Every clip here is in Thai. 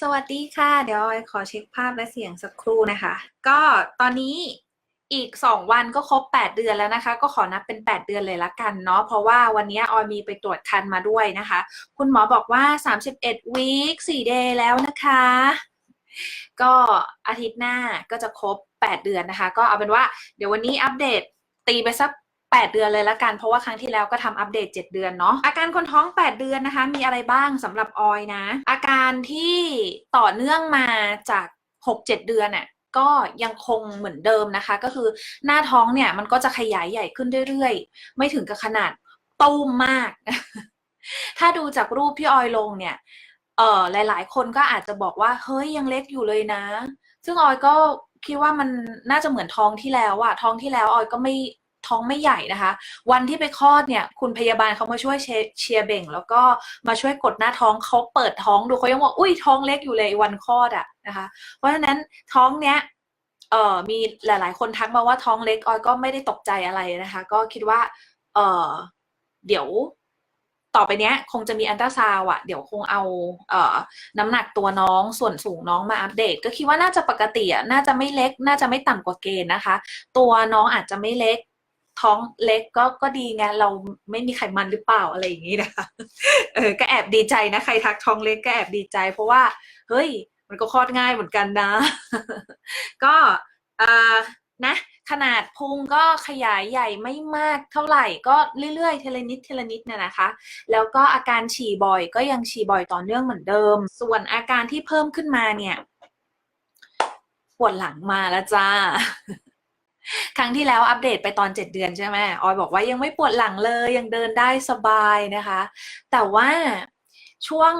สวัสดีค่ะ เดี๋ยวออยขอเช็คภาพและเสียงสักครู่นะคะ ก็ตอนนี้อีก 2 วันก็ครบ 8 เดือนแล้วนะคะ ก็ขอนับเป็น 8 เดือนเลยละกันเนาะเพราะว่าวันนี้ออยมีไปตรวจคันมาด้วยนะคะ คุณหมอบอกว่า 31วีค4 day แล้วนะคะ ก็อาทิตย์หน้าก็จะครบ 8 เดือนนะคะ ก็เอาเป็นว่าเดี๋ยววันนี้อัปเดตตีไปสัก 8 เดือนเลยละกัน เพราะว่าครั้งที่แล้วก็ทำอัปเดต 7 เดือนเนาะอาการคนท้อง 8 เดือนนะคะ มีอะไรบ้างสำหรับออยนะ อาการที่ต่อเนื่องมาจาก 6-7 เดือนน่ะก็ยังคงเหมือนเดิมนะคะ ก็คือหน้าท้องเนี่ยมันก็จะขยายใหญ่ขึ้นเรื่อยๆ ไม่ถึงกับขนาดตูมมาก ถ้าดูจากรูปที่ออยลงเนี่ยเอ่อหลาย ๆ คนก็อาจจะบอกว่าเฮ้ยยังเล็กอยู่เลยนะ ซึ่งออยก็คิดว่ามันน่าจะเหมือนท้องที่แล้วอะท้องที่แล้วออยก็ไม่ ท้องไม่ใหญ่นะคะ วันที่ไปคลอดเนี่ยคุณพยาบาลเขามาช่วยเชเชียร์เบ่ง แล้วก็มาช่วยกดหน้าท้องเขาเปิดท้องดูเขายังบอกอุ้ยท้องเล็กอยู่เลยวันคลอดอะนะคะ เพราะฉะนั้นท้องเนี้ยเอ่อมีหลาย ๆ คนทักมาว่าท้องเล็กออยก็ไม่ได้ตกใจอะไรนะคะ ก็คิดว่าเอ่อเดี๋ยวต่อไปเนี้ยคงจะมีอันตราซาวอะเดี๋ยวคงเอาเอ่อน้ำหนักตัวน้องส่วนสูงน้องมาอัปเดต ก็คิดว่าน่าจะปกติอะน่าจะไม่เล็ก น่าจะไม่ต่ำกว่าเกณฑ์นะคะ ตัวน้องอาจจะไม่เล็ก ท้องเล็กก็ก็ดีไงเราไม่มีไขมันหรือเปล่าอะไรอย่างนี้นะคะเออก็แอบดีใจนะใครทักท้องเล็กก็แอบดีใจ เพราะว่าเฮ้ย มันก็คลอดง่ายเหมือนกันนะ ก็เอ่อนะขนาดพุงก็ขยายใหญ่ไม่มากเท่าไหร่ก็เรื่อยๆเทเลนิดเทเลนิดเนี่ยนะคะ แล้วก็อาการฉี่บ่อยก็ยังฉี่บ่อยต่อเนื่องเหมือนเดิม ส่วนอาการที่เพิ่มขึ้นมาเนี่ย ปวดหลังมาแล้วจ้า ครั้งที่แล้วอัปเดตไปตอน 7 เดือนใช่ไหมออยบอกว่ายังไม่ปวดหลังเลยยังเดินได้สบายนะคะ แต่ว่าช่วง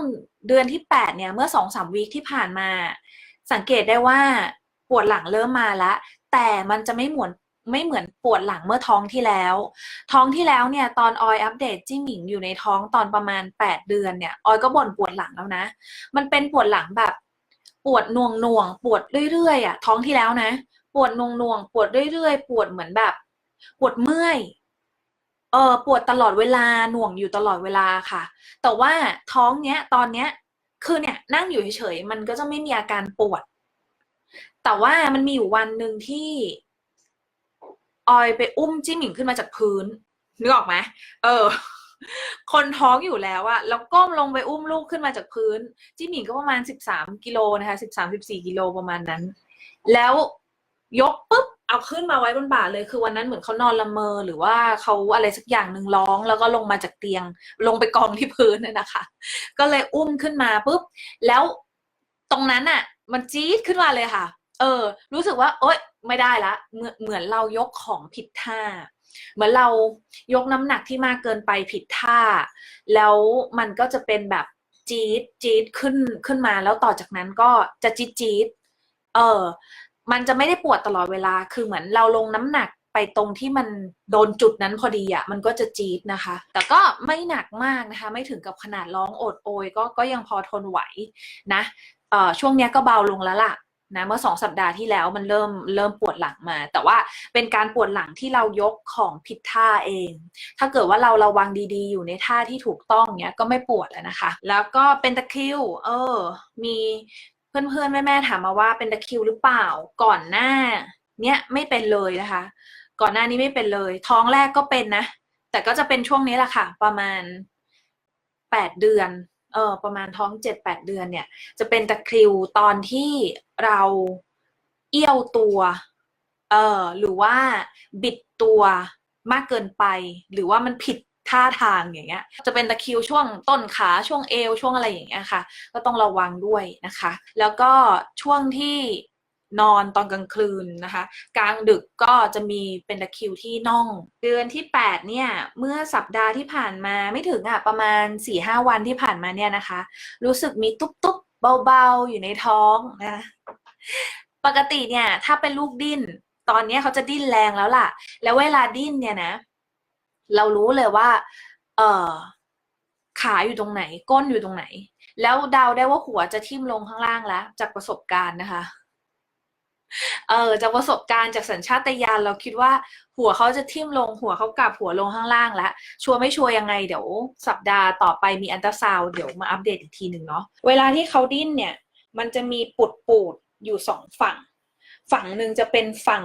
เดือนที่ 8 เนี่ย เมื่อ 2-3วีคที่ผ่านมา สังเกตได้ว่าปวดหลังเริ่มมาแล้วแต่มันจะไม่เหมือนไม่เหมือนปวดหลังเมื่อท้องที่แล้ว ท้องที่แล้วเนี่ยตอนออยอัปเดตจิ้งหมิงอยู่ในท้องตอนประมาณ 8 เดือนเนี่ยออยก็บ่นปวดหลังแล้วนะ มันเป็นปวดหลังแบบปวดน่วงน่วงปวดเรื่อยๆอะท้องที่แล้วนะ ปวดนวงนวงปวดเรื่อยๆ ปวดเหมือนแบบ ปวดเมื่อยเออปวดตลอดเวลาหน่วงอยู่ตลอดเวลาค่ะ แต่ว่าท้องเนี้ยตอนเนี้ยคือเนี่ยนั่งอยู่เฉยๆมันก็จะไม่มีอาการปวด แต่ว่ามันมีอยู่วันหนึ่งที่ออยไปอุ้มจิ้มหมิงขึ้นมาจากพื้นนึกออกไหมเออ คนท้องอยู่แล้วอะแล้วก้มลงไปอุ้มลูกขึ้นมาจากพื้น จิ้มหมิงก็ประมาณสิบสามกิโลนะคะสิบสามสิบสี่กิโลประมาณนั้น แล้ว ยกปุ๊บเอาขึ้นมาไว้บนบ่าเลยคือวันนั้นเหมือนเขานอนละเมอ หรือว่าเขาอะไรสักอย่างหนึ่งร้อง แล้วก็ลงมาจากเตียง ลงไปกองที่พื้นน่ะนะคะ ก็เลยอุ้มขึ้นมาปุ๊บแล้วตรงนั้นอะมันจี๊ดขึ้นมาเลยค่ะ เออ รู้สึกว่าเอ้ยไม่ได้ละเหมือนเหมือนเรายกของผิดท่า เหมือนเรายกน้ำหนักที่มากเกินไปผิดท่า แล้วมันก็จะเป็นแบบจี๊ดจี๊ดขึ้นขึ้นมาแล้วต่อจากนั้นก็จะจี๊ดจี๊ดเออ มันจะไม่ได้ปวดตลอดเวลา คือเหมือนเราลงน้ำหนักไปตรงที่มันโดนจุดนั้นพอดีอะ่ะมันก็จะจี๊ดนะคะ แต่ก็ไม่หนักมากนะคะ ไม่ถึงกับขนาดร้องโอดโอยก็ก็ยังพอทนไหวนะเออช่วงเนี้ยก็เบาลงแล้วล่ะนะเมื่อสองสัปดาห์ที่แล้วมันเริ่มเริ่มปวดหลังมา แต่ว่าเป็นการปวดหลังที่เรายกของผิดท่าเอง ถ้าเกิดว่าเราระวังดีๆ อยู่ในท่าที่ถูกต้องเนี้ยก็ไม่ปวดแล้วนะคะ แล้วก็เป็นตะคริวเออ มี เพื่อนๆแม่ๆถามมาว่าเป็นตะคิวหรือเปล่าก่อนหน้า เนี้ยไม่เป็นเลยนะคะ ก่อนหน้านี้ไม่เป็นเลย ท้องแรกก็เป็นนะ แต่ก็จะเป็นช่วงนี้แหละค่ะ ประมาณแปดเดือนเออประมาณท้องเจ็ดแปดเดือนเนี่ย จะเป็นตะคริวตอนที่เราเอี้ยวตัวเออหรือว่าบิดตัวมากเกินไป หรือว่ามันผิด ท่าทางอย่างเงี้ย จะเป็นตะคิวช่วงต้นขาช่วงเอวช่วงอะไรอย่างเงี้ยค่ะ ก็ต้องระวังด้วยนะคะ แล้วก็ช่วงที่นอนตอนกลางคืนนะคะ กลางดึกก็จะมีเป็นตะคิวที่น่อง เดือนที่ 8 เนี่ย เมื่อสัปดาห์ที่ผ่านมาไม่ถึงอะประมาณ 4-5 วันที่ผ่านมาเนี่ยนะคะ รู้สึกมีตุ๊บๆเบาๆ อยู่ในท้องนะปกติเนี่ยถ้าเป็นลูกดิ้น ตอนเนี้ยเขาจะดิ้นแรงแล้วล่ะ แล้วเวลาดิ้นเนี่ยนะ เรารู้เลยว่า เออขาอยู่ตรงไหน ก้นอยู่ตรงไหน แล้วเดาได้ว่าหัวจะทิ่มลงข้างล่างแล้ว จากประสบการณ์นะคะ เออจากประสบการณ์จากสัญชาตญาณเราคิดว่า หัวเขาจะทิ่มลง หัวเขากลับหัวลงข้างล่างแล้วชัวร์ไม่ชัวร์ยังไงเดี๋ยว สัปดาห์ต่อไปมีอันตราซาวเดี๋ยวมาอัปเดตอีกทีหนึ่งเนาะเวลาที่เขาดิ้นเนี่ย มันจะมีปุดปูดๆอยู่สองฝั่ง ฝั่งหนึ่งจะเป็นฝั่ง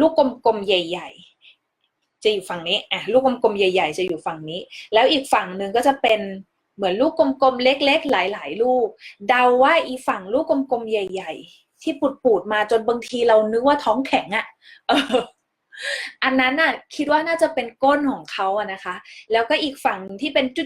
ลูกกลมๆใหญ่ ๆ จะอยู่ฝั่งนี้อะลูกกลมๆใหญ่ ๆ จะอยู่ฝั่งนี้ แล้วอีกฝั่งหนึ่งก็จะเป็นเหมือนลูกกลมๆเล็ก ๆ หลาย ๆ ลูก เดาว่าอีฝั่งลูกกลมๆใหญ่ ๆ ที่ปูดๆมาจนบางทีเรานึกว่าท้องแข็งอะ่ะ อออันนั้นน่ะคิดว่าน่าจะเป็นก้นของเขาอะนะคะ แล้วก็อีกฝั่งที่เป็นจุ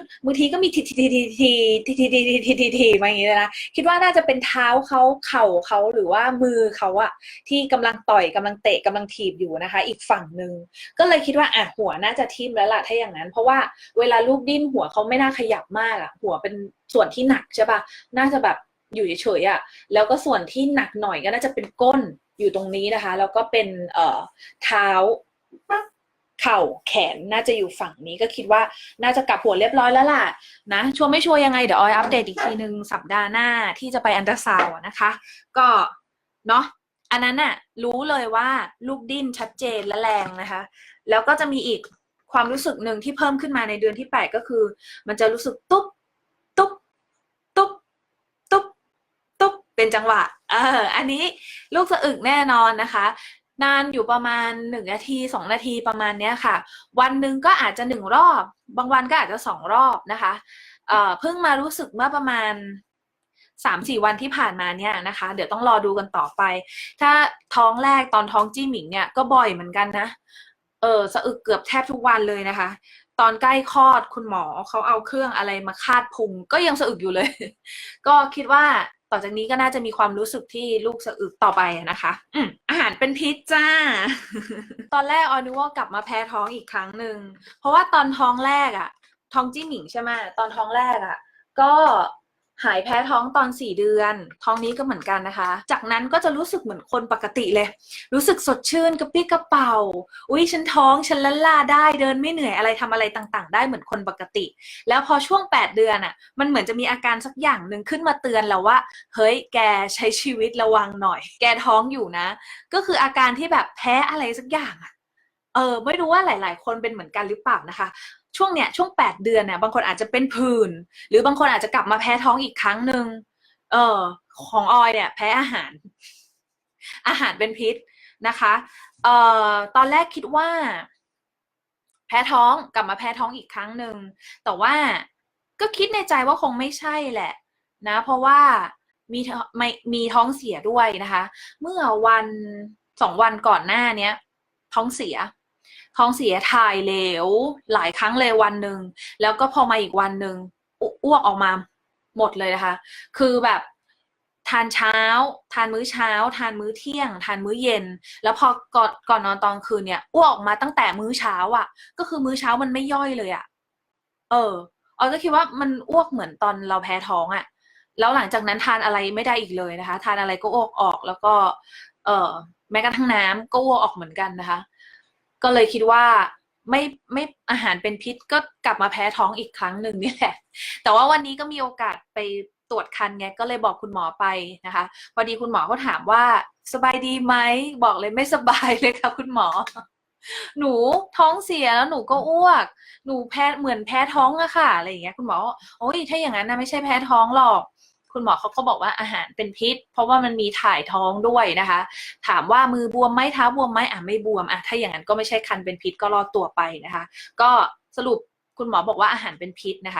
ดๆๆๆๆบางทีก็มีทีทีทีทีทีทีทีทีทีทีทีมาอย่างนี้เลยนะคิดว่าน่าจะเป็นเท้าเขาเข่าเขาหรือว่ามือเขาอะที่กำลังต่อยกำลังเตะกำลังถีบอยู่นะคะ อีกฝั่งหนึ่งก็เลยคิดว่าอะหัวน่าจะทิ่มแล้วล่ะถ้าอย่างนั้น เพราะว่าเวลาลูกดิ้นหัวเขาไม่น่าขยับมากอะหัวเป็นส่วนที่หนักใช่ปะน่าจะแบบอยู่เฉยๆอะแล้วก็ส่วนที่หนักหน่อยก็น่าจะเป็นก้น อยู่ตรงนี้นะคะ แล้วก็เป็นเอ่อเท้าเข่าแขนน่าจะอยู่ฝั่งนี้ก็คิดว่าน่าจะกลับหัวเรียบร้อยแล้วล่ะนะชัวร์ไม่ชัวร์ยังไงเดี๋ยวออยอัปเดตอีกทีนึงสัปดาห์หน้าที่จะไปอันตราซาวนะคะ ก็เนาะอันนั้นน่ะรู้เลยว่าลูกดิ้นชัดเจนและแรงนะคะ แล้วก็จะมีอีกความรู้สึกหนึ่งที่เพิ่มขึ้นมาในเดือนที่แปดก็คือ มันจะรู้สึกตุ๊บ เป็นจังหวะ เออ อันนี้ลูกสะอึกแน่นอนนะคะ นานอยู่ประมาณหนึ่งนาทีสองนาทีประมาณเนี้ยค่ะ วันหนึ่งก็อาจจะหนึ่งรอบ บางวันก็อาจจะสองรอบนะคะ เอ่อเพิ่งมารู้สึกเมื่อประมาณสามสี่วันที่ผ่านมาเนี่ยนะคะ เดี๋ยวต้องรอดูกันต่อไป ถ้าท้องแรกตอนท้องจี้หมิงเนี่ยก็บ่อยเหมือนกันนะ เออสะอึกเกือบแทบทุกวันเลยนะคะ ตอนใกล้คลอดคุณหมอเขาเอาเครื่องอะไรมาคาดพุงก็ยังสะอึกอยู่เลย ก็คิดว่า ต่อจากนี้ก็น่าจะมีความรู้สึกที่ลูกสะอึกต่อไปนะคะอืมอาหารเป็นพิษจ้า ตอนแรกออยนึกว่ากลับมาแพ้ท้องอีกครั้งหนึ่งเพราะว่าตอนท้องแรกอะท้องจี้หมิงใช่ไหมตอนท้องแรกอะก็ หายแพ้ท้องตอนสี่เดือน ท้องนี้ก็เหมือนกันนะคะ จากนั้นก็จะรู้สึกเหมือนคนปกติเลย รู้สึกสดชื่นกระปี้กระเป๋า อุ้ยฉันท้องฉันละล่าได้เดินไม่เหนื่อยอะไรทำอะไรต่างๆ ได้เหมือนคนปกติ แล้วพอช่วง 8 เดือนอะ มันเหมือนจะมีอาการสักอย่างหนึ่งขึ้นมาเตือนเราว่า เฮ้ยแกใช้ชีวิตระวังหน่อย แกท้องอยู่นะ ก็คืออาการที่แบบแพ้อะไรสักอย่างอะเออไม่รู้ว่าหลาย ๆ คนเป็นเหมือนกันหรือเปล่านะคะ ช่วงเนี้ยช่วง8เดือนเนี่ยบางคนอาจจะเป็นผื่นหรือบางคนอาจจะกลับมาแพ้ท้องอีกครั้งหนึ่งเออของออยเนี่ยแพ้อาหาร อาหารเป็นพิษนะคะเอ่อตอนแรกคิดว่า แพ้ท้องกลับมาแพ้ท้องอีกครั้งหนึ่งแต่ว่าก็คิดในใจว่าคงไม่ใช่แหละ นะ เพราะว่ามีท้องไม่มีท้องเสียด้วยนะคะ เมื่อวันสองวันก่อนหน้าเนี้ย ท้องเสีย ท้องเสียถ่ายเหลว หลายครั้งเลยวันหนึ่งแล้วก็พอมาอีกวันหนึ่งอ้วกออกมาหมดเลยนะคะ คือแบบทานเช้า ทานมื้อเช้า ทานมื้อเที่ยง ทานมื้อเย็น แล้วพอก่อนก่อนนอนตอนคืนเนี่ยอ้วกออกมาตั้งแต่มื้อเช้าอะ ก็คือมื้อเช้ามันไม่ย่อยเลยอะ เออออยก็คิดว่ามันอ้วกเหมือนตอนเราแพ้ท้องอะ แล้วหลังจากนั้นทานอะไรไม่ได้อีกเลยนะคะ ทานอะไรก็อ้วกออกแล้วก็ เออแม้กระทั่งน้ำก็อ้วกออกเหมือนกันนะคะ ก็เลยคิดว่าไม่ไม่อาหารเป็นพิษก็กลับมาแพ้ท้องอีกครั้งหนึ่งนี่แหละ แต่ว่าวันนี้ก็มีโอกาสไปตรวจคันไงก็เลยบอกคุณหมอไปนะคะ พอดีคุณหมอเขาถามว่าสบายดีไหมบอกเลยไม่สบายเลยค่ะ คุณหมอ หนูท้องเสียแล้วหนูก็อ้วก หนูแพ้เหมือนแพ้ท้องอะค่ะอะไรอย่างเงี้ยคุณหมอโอ้ยถ้าอย่างนั้นนะไม่ใช่แพ้ท้องหรอก คุณหมอเขาก็บอกว่าอาหารเป็นพิษ เพราะว่ามันมีถ่ายท้องด้วยนะคะ ถามว่ามือบวมไหมเท้าบวมไหมอะไม่บวมอะถ้าอย่างนั้นก็ไม่ใช่คันเป็นพิษก็รอดตัวไปนะคะ ก็สรุปคุณหมอบอกว่าอาหารเป็นพิษนะคะ